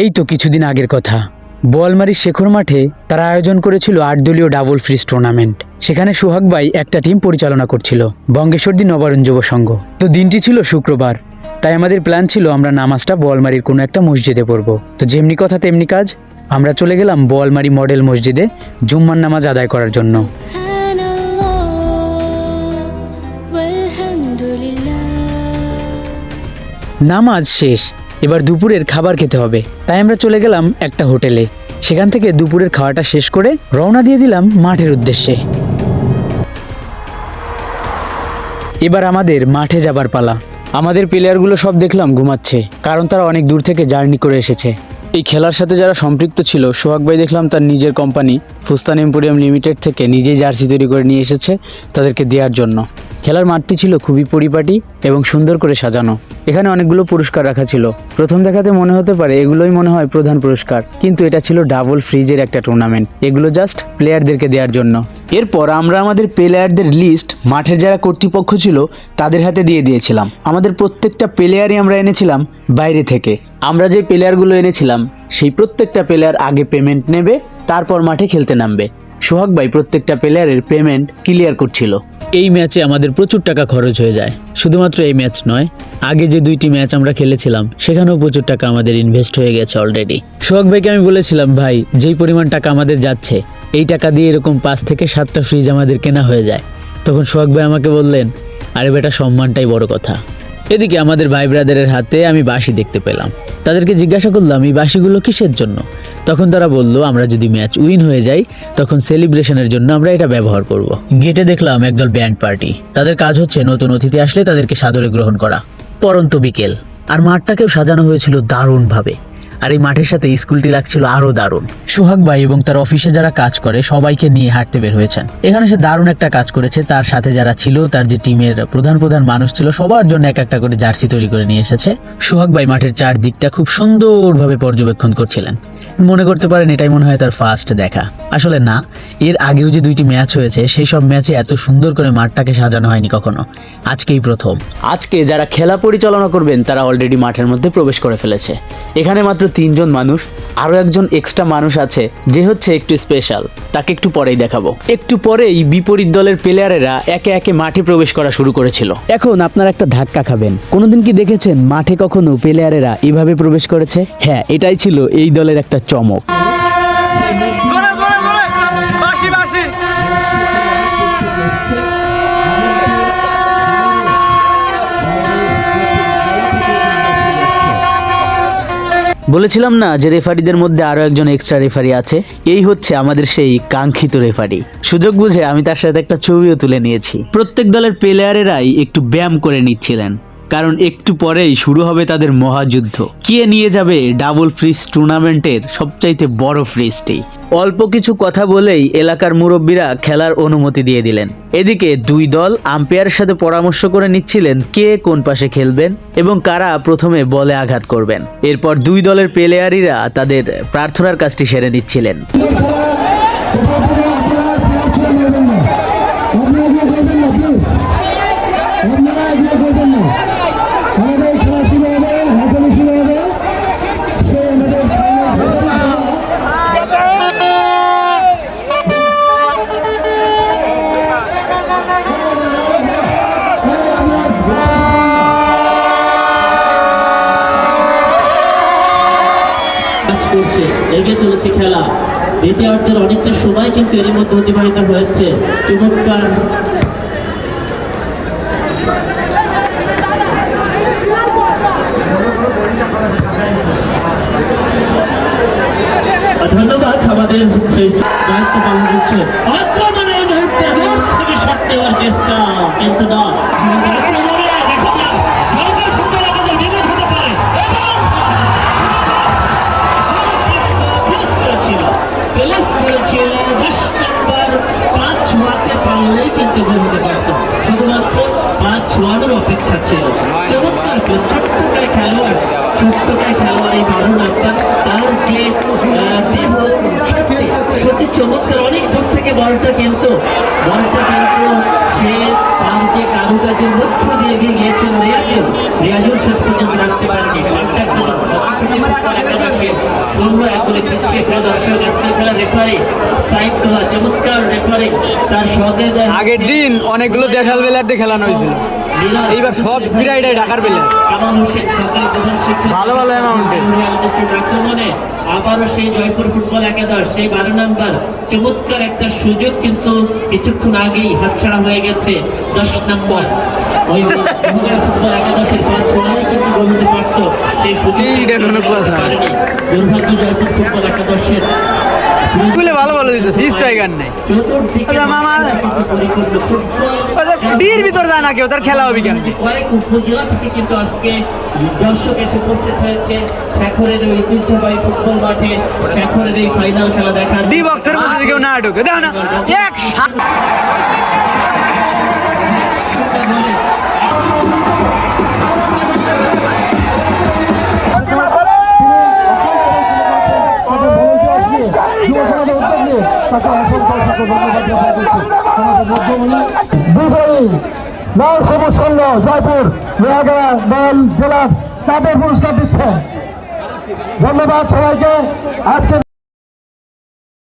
এই তো কিছুদিন আগের কথা। বলমারি শেখর মাঠে তারা আয়োজন করেছিল আটদলীয় ডাবল ফ্রিজ টুর্নামেন্ট সেখানে সোহাগ ভাই একটা টিম পরিচালনা করছিল দিন নবারণ যুব সংঘ। তো দিনটি ছিল শুক্রবার। তাই আমাদের প্ল্যান ছিল আমরা নামাজটা বলমারির কোনো একটা মসজিদে পড়ব। তো যেমনি কথা তেমনি কাজ আমরা চলে গেলাম বলমারি মডেল মসজিদে জুম্মার নামাজ আদায় করার জন্য। নামাজ শেষ। এবার দুপুরের খাবার খেতে হবে। তাই আমরা চলে গেলাম একটা হোটেলে। সেখান থেকে দুপুরের খাওয়াটা শেষ করে রওনা দিয়ে দিলাম মাঠের উদ্দেশ্যে। এবার আমাদের মাঠে যাবার পালা। আমাদের প্লেয়ারগুলো সব দেখলাম ঘুমাচ্ছে, কারণ তারা অনেক দূর থেকে জার্নি করে এসেছে। এই খেলার সাথে যারা সম্পৃক্ত ছিল, সোহাগ ভাই দেখলাম তার নিজের কোম্পানি ফুস্তান এম্পোরিয়াম লিমিটেড থেকে নিজেই জার্সি তৈরি করে নিয়ে এসেছে তাদেরকে দেওয়ার জন্য। খেলার মাঠটি ছিল খুবই পরিপাটি এবং সুন্দর করে সাজানো। এখানে অনেকগুলো পুরস্কার রাখা ছিল। প্রথম দেখাতে মনে হতে পারে এগুলোই মনে হয় প্রধান পুরস্কার, কিন্তু এটা ছিল ডাবল ফ্রিজের একটা টুর্নামেন্ট এগুলো জাস্ট প্লেয়ারদেরকে দেওয়ার জন্য। এরপর আমরা আমাদের প্লেয়ারদের লিস্ট মাঠের যারা কর্তৃপক্ষ ছিল, তাদের হাতে দিয়ে দিয়েছিলাম। আমাদের প্রত্যেকটা প্লেয়ারই আমরা এনেছিলাম বাইরে থেকে। আমরা যে প্লেয়ারগুলো এনেছিলাম, সেই প্রত্যেকটা প্লেয়ার আগে পেমেন্ট নেবে, তারপর মাঠে খেলতে নামবে। সোহাগ ভাই, প্রত্যেকটা প্লেয়ারের পেমেন্ট ক্লিয়ার করছিল। এই ম্যাচে আমাদের প্রচুর টাকা খরচ হয়ে যায়। শুধুমাত্র এই ম্যাচ নয়, আগে যে দুইটি ম্যাচ আমরা খেলেছিলাম, সেখানেও প্রচুর টাকা আমাদের ইনভেস্ট হয়ে গেছে অলরেডি সোহাগ ভাইকে আমি বলেছিলাম, ভাই, যেই পরিমাণ টাকা আমাদের যাচ্ছে, এই টাকা দিয়ে এরকম পাঁচ থেকে সাতটা ফ্রিজ আমাদের কেনা হয়ে যায়। তখন সোহাগ ভাই আমাকে বললেন, আরে বেটা, সম্মানটাই বড় কথা। এদিকে আমাদের ভাই ব্রাদারের হাতে আমি বাঁশি দেখতে পেলাম। তাদেরকে জিজ্ঞাসা করলাম, এই বাসিগুলো কিসের জন্য? তখন তারা বলল, আমরা যদি ম্যাচ উইন হয়ে যাই, তখন সেলিব্রেশনের জন্য আমরা এটা ব্যবহার করব। গেটে দেখলাম একদল ব্যান্ড পার্টি। তাদের কাজ হচ্ছে নতুন অতিথি আসলে তাদেরকে সাদরে গ্রহণ করা, পরন্ত বিকেল। আর মাঠটাকেও সাজানো হয়েছিল দারুণভাবে। আর এই মাঠের সাথে স্কুলটি লাগছিল আরও দারুণ। সোহাগ ভাই এবং তার অফিসে যারা কাজ করে, সবাইকে নিয়ে হাঁটতে বের হয়েছেন। এখানে সে দারুণ একটা কাজ করেছে, তার সাথে যারা ছিল, তার যে টিমের প্রধান প্রধান মানুষ ছিল, সবার জন্য এক একটা করে জার্সি তৈরি করে নিয়ে এসেছে। সোহাগ ভাই মাঠের চারদিকটা খুব সুন্দরভাবে পর্যবেক্ষণ করছিলেন। মনে করতে পারেন এটাই মনে হয় তার ফার্স্ট দেখা। আসলে না, এর আগেও যে দুইটি ম্যাচ হয়েছে সেই সব ম্যাচে এত সুন্দর করে মাঠটাকে সাজানো হয়নি কখনো। আজকেই প্রথম। আজকে যারা খেলা পরিচালনা করবেন, তারা অলরেডি মাঠের মধ্যে প্রবেশ করে ফেলেছে। এখানে মাত্র তিনজন মানুষ, আরও একজন এক্সট্রা মানুষ আছে, যে হচ্ছে একটু স্পেশাল তাকে একটু পরেই দেখাবো। একটু পরেই বিপরীত দলের প্লেয়ারেরা একে একে মাঠে প্রবেশ করা শুরু করেছিল। এখন আপনারা একটা ধাক্কা খাবেন। কোনোদিন কি দেখেছেন মাঠে কখনো প্লেয়ারেরা এভাবে প্রবেশ করেছে? হ্যাঁ এটাই ছিল এই দলের একটা চমক। বলেছিলাম না যে রেফারিদের মধ্যে আরও একজন এক্সট্রা রেফারি আছে? এই হচ্ছে আমাদের সেই কাঙ্ক্ষিত রেফারি সুযোগ বুঝে আমি তার সাথে একটা ছবিও তুলে নিয়েছি। প্রত্যেক দলের প্লেয়ারেরাই একটু ব্যায়াম করে নিচ্ছিলেন। কারণ একটু পরেই শুরু হবে তাদের মহাযুদ্ধ। কে নিয়ে যাবে ডাবল ফ্রিজ টুর্নামেন্টের সবচাইতে বড় ফ্রিজটি? অল্প কিছু কথা বলেই এলাকার মুরব্বীরা খেলার অনুমতি দিয়ে দিলেন। এদিকে দুই দল আম্পায়ারের সাথে পরামর্শ করে নিচ্ছিলেন কে কোন পাশে খেলবেন এবং কারা প্রথমে বলে আঘাত করবেন। এরপর দুই দলের প্লেয়ারিরা তাদের প্রার্থনার কাজটি সেরে নিচ্ছিলেন। কাজ এগিয়ে চলেছে খেলা। দ্বিতীয়ার্ধের অনেকটা সময় কিন্তু এর মধ্যে অতিবাহিত হয়েছে। চমৎকার। ধন্যবাদ আমাদের সেই দায়িত্ব পালন করছে। চেষ্টা, কিন্তু না। কিন্তু গোল পারত। শুধুমাত্র পাঁচ ছোয়ানোর অপেক্ষা ছিল। চমৎকার ছোট্টকায় খেলোয়াড় ছোট্টকায় খেলোয়াড় এই বারুন আক্তার তার যে সত্যি চমৎকার। অনেক দূর থেকে বলটা কিন্তু, বলটা কিন্তু সে তার যে কারুকাজের মধ্য দিয়ে এগিয়ে গিয়েছেন রিয়াজুল রিয়াজুল শেষ পর্যন্ত রাখতে পারেনি একটা একটা ষোলো এক করে প্রিয় দর্শক আজকের রেফারি সাইড তোলা চমৎকার রেফারি তার সহযোগিতা আগের দিন অনেকগুলো দেশাল বেলার দিয়ে খেলানো হয়েছিল। এইবার সব বিরাইটাই ঢাকার বেলার কামাল হোসেন সরকারি প্রধান শিক্ষক। ভালো ভালো অ্যামাউন্টে আক্রমণে আবারও সেই জয়পুর ফুটবল একাদশ সেই বারো নাম্বার। চমৎকার একটা সুযোগ কিন্তু কিছুক্ষণ আগেই হাতছাড়া হয়ে গেছে দশ নম্বর। ওই ফুটবল একাদশের পাঁচ ছড়াই কিন্তু গোল হতে পারতো। সেই সুযোগ এইটা কোনো কথা। পারেনি। দুর্ভাগ্য জয়পুর ফুটবল একাদশের গুলো ভালো ভালো দিতেছে স্ট্রাইকার নেই। আচ্ছা, মামা। ফুটবল। ডির ভিতর যায় না কেউ তার খেলা হবে কেন কয়েক উপজেলা থেকে কিন্তু আজকে দর্শক এসে উপস্থিত হয়েছে। শেখরের ওই ঐতিহ্যবাহী ফুটবল মাঠে শেখরের এই ফাইনাল খেলা দেখার ডি বক্সের মধ্যে কেউ না ঢুকে। দেখো না এক লাল সবুজ সংঘ জয়পুর লোহাগড়া দল জেলা তাদের পুরস্কার দিচ্ছে। ধন্যবাদ সবাইকে। আজকে